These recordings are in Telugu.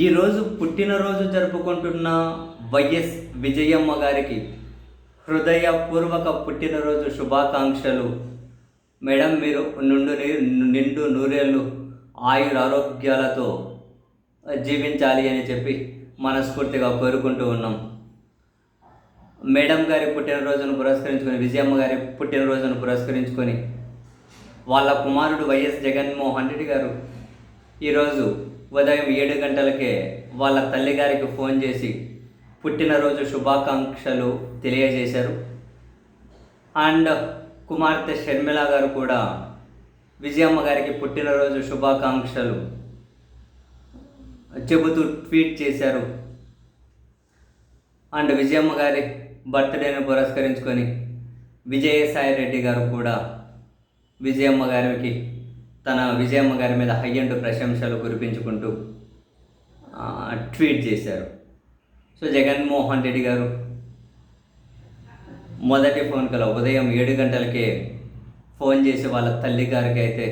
ఈరోజు పుట్టినరోజు జరుపుకుంటున్న వైఎస్ విజయమ్మ గారికి హృదయపూర్వక పుట్టినరోజు శుభాకాంక్షలు. మేడం మీరు నుండు నిండు నూరేళ్ళు ఆయుర ఆరోగ్యాలతో జీవించాలి అని చెప్పి మనస్ఫూర్తిగా కోరుకుంటూ ఉన్నాం. మేడం గారి పుట్టినరోజును పురస్కరించుకొని విజయమ్మ గారి పుట్టినరోజును పురస్కరించుకొని వాళ్ళ కుమారుడు వైఎస్ జగన్మోహన్ రెడ్డి గారు ఈరోజు ఉదయం ఏడు గంటలకే వాళ్ళ తల్లిగారికి ఫోన్ చేసి పుట్టినరోజు శుభాకాంక్షలు తెలియజేశారు. అండ్ కుమార్తె షర్మిల గారు కూడా విజయమ్మ గారికి పుట్టినరోజు శుభాకాంక్షలు చెబుతూ ట్వీట్ చేశారు. అండ్ విజయమ్మ గారి బర్త్డేను పురస్కరించుకొని విజయసాయి రెడ్డి గారు కూడా విజయమ్మ గారికి తన విజయమ్మ గారి మీద హై అండ్ ప్రశంసలు కురిపించుకుంటూ ట్వీట్ చేశారు. సో జగన్మోహన్ రెడ్డి గారు మొదటి ఫోన్ కల ఉదయం ఏడు గంటలకే ఫోన్ చేసి వాళ్ళ తల్లి గారికి అయితే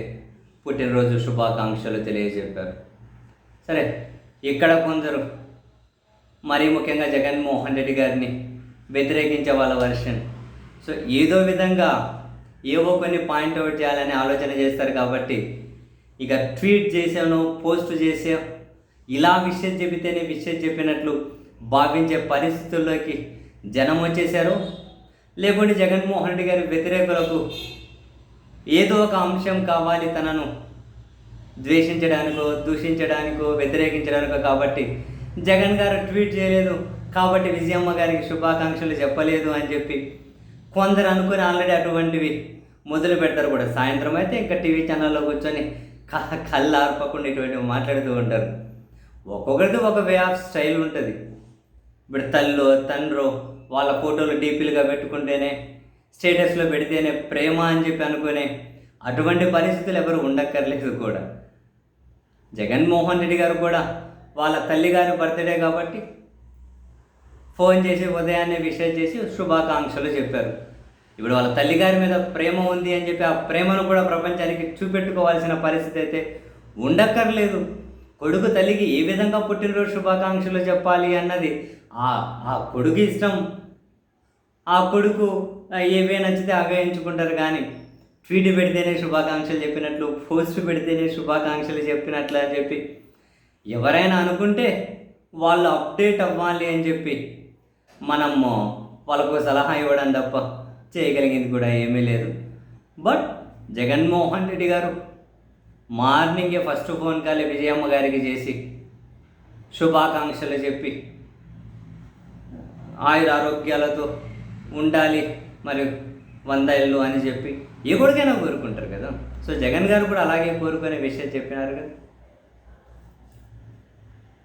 పుట్టినరోజు శుభాకాంక్షలు తెలియజెప్పారు. సరే ఇక్కడ కొందరు మరీ ముఖ్యంగా జగన్మోహన్ రెడ్డి గారిని వ్యతిరేకించే వాళ్ళ వర్షన్ సో ఏదో విధంగా ఏవో కొన్ని పాయింట్ అవుట్ చేయాలని ఆలోచన చేస్తారు కాబట్టి ఇక ట్వీట్ చేసాను పోస్ట్ చేసా ఇలా విషయం చెబితేనే విషయం చెప్పినట్లు భావించే పరిస్థితుల్లోకి జనం వచ్చేశారు. లేకుంటే జగన్మోహన్ రెడ్డి గారి వ్యతిరేకులకు ఏదో ఒక అంశం కావాలి తనను ద్వేషించడానికో దూషించడానికో వ్యతిరేకించడానికో కాబట్టి జగన్ గారు ట్వీట్ చేయలేదు. కాబట్టి విజయమ్మ గారికి శుభాకాంక్షలు చెప్పలేదు అని చెప్పి కొందరు అనుకుని ఆల్రెడీ అటువంటివి మొదలు పెడతారు కూడా. సాయంత్రం అయితే ఇంకా టీవీ ఛానల్లో కూర్చొని క- కళ్ళు ఆర్పకుండా ఇటువంటివి మాట్లాడుతూ ఉంటారు. ఒక్కొక్కరిది ఒక వే ఆఫ్ స్టైల్ ఉంటుంది. ఇప్పుడు తల్లో తండ్రో వాళ్ళ ఫోటోలు డీపీలుగా పెట్టుకుంటేనే స్టేటస్లో పెడితేనే ప్రేమ అని చెప్పి అనుకునే అటువంటి పరిస్థితులు ఎవరు ఉండక్కర్లేదు కూడా. జగన్మోహన్ రెడ్డి గారు కూడా వాళ్ళ తల్లిగారి బర్త్డే కాబట్టి ఫోన్ చేసి ఉదయాన్నే విషయం చేసి శుభాకాంక్షలు చెప్పారు. ఇప్పుడు వాళ్ళ తల్లిగారి మీద ప్రేమ ఉంది అని చెప్పి ఆ ప్రేమను కూడా ప్రపంచానికి చూపెట్టుకోవాల్సిన పరిస్థితి అయితే ఉండక్కర్లేదు. కొడుకు తల్లికి ఏ విధంగా పుట్టినరోజు శుభాకాంక్షలు చెప్పాలి అన్నది ఆ ఆ కొడుకు ఇష్టం. ఆ కొడుకు ఏవే నచ్చితే అవే ఎంచుకుంటారు కానీ ట్వీట్ పెడితేనే శుభాకాంక్షలు చెప్పినట్లు పోస్ట్ పెడితేనే శుభాకాంక్షలు చెప్పినట్లు అని చెప్పి ఎవరైనా అనుకుంటే వాళ్ళు అప్డేట్ అవ్వాలి అని చెప్పి మనము వాళ్ళకు సలహా ఇవ్వడం తప్ప చేయగలిగింది కూడా ఏమీ లేదు. బట్ జగన్మోహన్ రెడ్డి గారు మార్నింగే ఫస్ట్ ఫోన్ కాల్ విజయమ్మ గారికి చేసి శుభాకాంక్షలు చెప్పి ఆయుర ఆరోగ్యాలతో ఉండాలి మరి వంద ఇల్లు అని చెప్పి ఏ కొడుకైనా కోరుకుంటారు కదా. సో జగన్ గారు కూడా అలాగే కోరుకునే విషయం చెప్పినారు కదా.